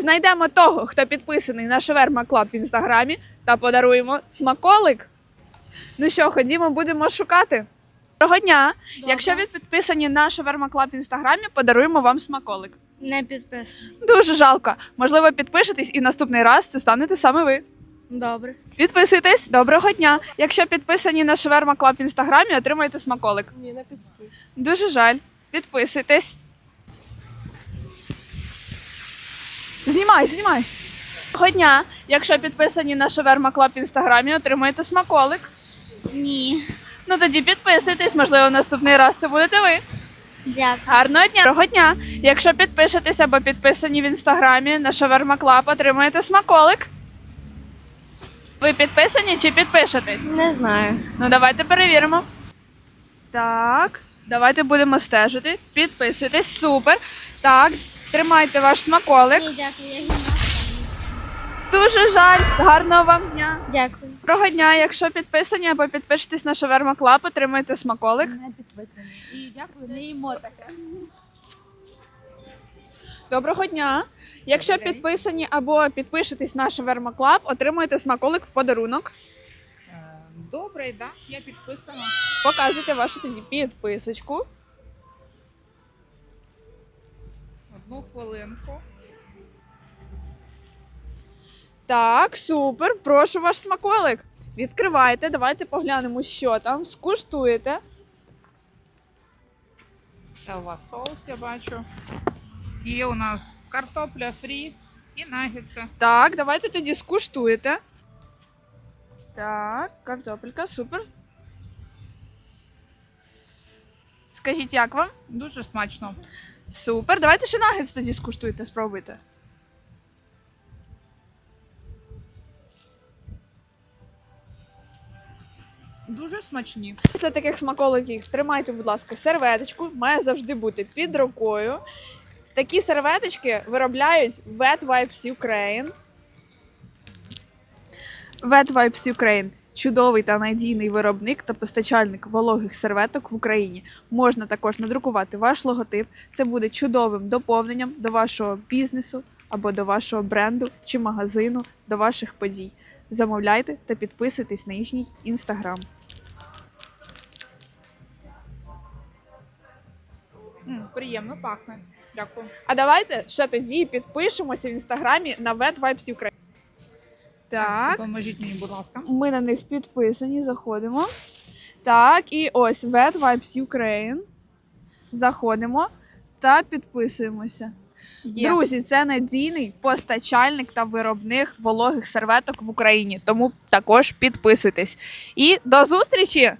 Знайдемо того, хто підписаний на Шаверма Клаб в інстаграмі, та подаруємо смаколик. Ну що, ходімо, будемо шукати. Доброго дня! Якщо ви підписані на Шаверма Клаб в інстаграмі, подаруємо вам смаколик. Не підписано. Дуже жалко. Можливо, підпишетесь і наступний раз це станете саме ви. Добре. Підписуйтесь. Доброго дня. Якщо підписані на Шаверма Клаб в інстаграмі, отримаєте смаколик. Ні, не підписано. Дуже жаль. Підписуйтесь. Знімай, знімай. Доброго дня. Якщо підписані на Шаверма Клаб в інстаграмі, отримаєте смаколик. Ні. Ну тоді підписуйтесь, можливо, наступний раз це будете ви. Дякую. Гарного дня. Доброго дня. Якщо підпишетесь або підписані в інстаграмі на Шаверма Клаб, отримаєте смаколик. Ви підписані чи підпишетесь? Не знаю. Ну, давайте перевіримо. Так, давайте будемо стежити. Підписуйтесь, супер. Так, тримайте ваш смаколик. Ні, дякую, я гімнастка. Дуже жаль. Гарного вам дня. Дякую. Доброго дня. Якщо підписані або підпишетесь на Шаверма Клаб, отримаєте смаколик. Не підписані. І дякую, не їмо таке. Доброго дня. Якщо підписані або підпишетесь на Шаверма Клаб, отримуєте смаколик в подарунок. Е, Добре, да, я підписана. Показуйте вашу тоді підписочку. Одну хвилинку. Так, супер. Прошу ваш смаколик. Відкривайте, давайте поглянемо, що там. Скуштуєте. Це у вас соус, я бачу. Є у нас картопля фрі і нагетси. Так, давайте тоді скуштуєте. Так, картопелька, супер. Скажіть, як вам? Дуже смачно. Супер. Давайте ще нагетс тоді скуштуйте, спробуйте. Дуже смачні. Після таких смаколиків тримайте, будь ласка, серветочку. Має завжди бути під рукою. Такі серветочки виробляють Wet Wipes Ukraine. Wet Wipes Ukraine – чудовий та надійний виробник та постачальник вологих серветок в Україні. Можна також надрукувати ваш логотип. Це буде чудовим доповненням до вашого бізнесу або до вашого бренду чи магазину, до ваших подій. Замовляйте та підписуйтесь на їхній інстаграм. Приємно пахне. Дякую. А давайте ще тоді підпишемося в інстаграмі на Wet Vibes Ukraine. Так, Поможіть мені, будь ласка. ми на них підписані, заходимо. Так, і ось Wet Vibes Ukraine. Заходимо та підписуємося. Є. Друзі, це надійний постачальник та виробник вологих серветок в Україні. Тому також підписуйтесь. І до зустрічі!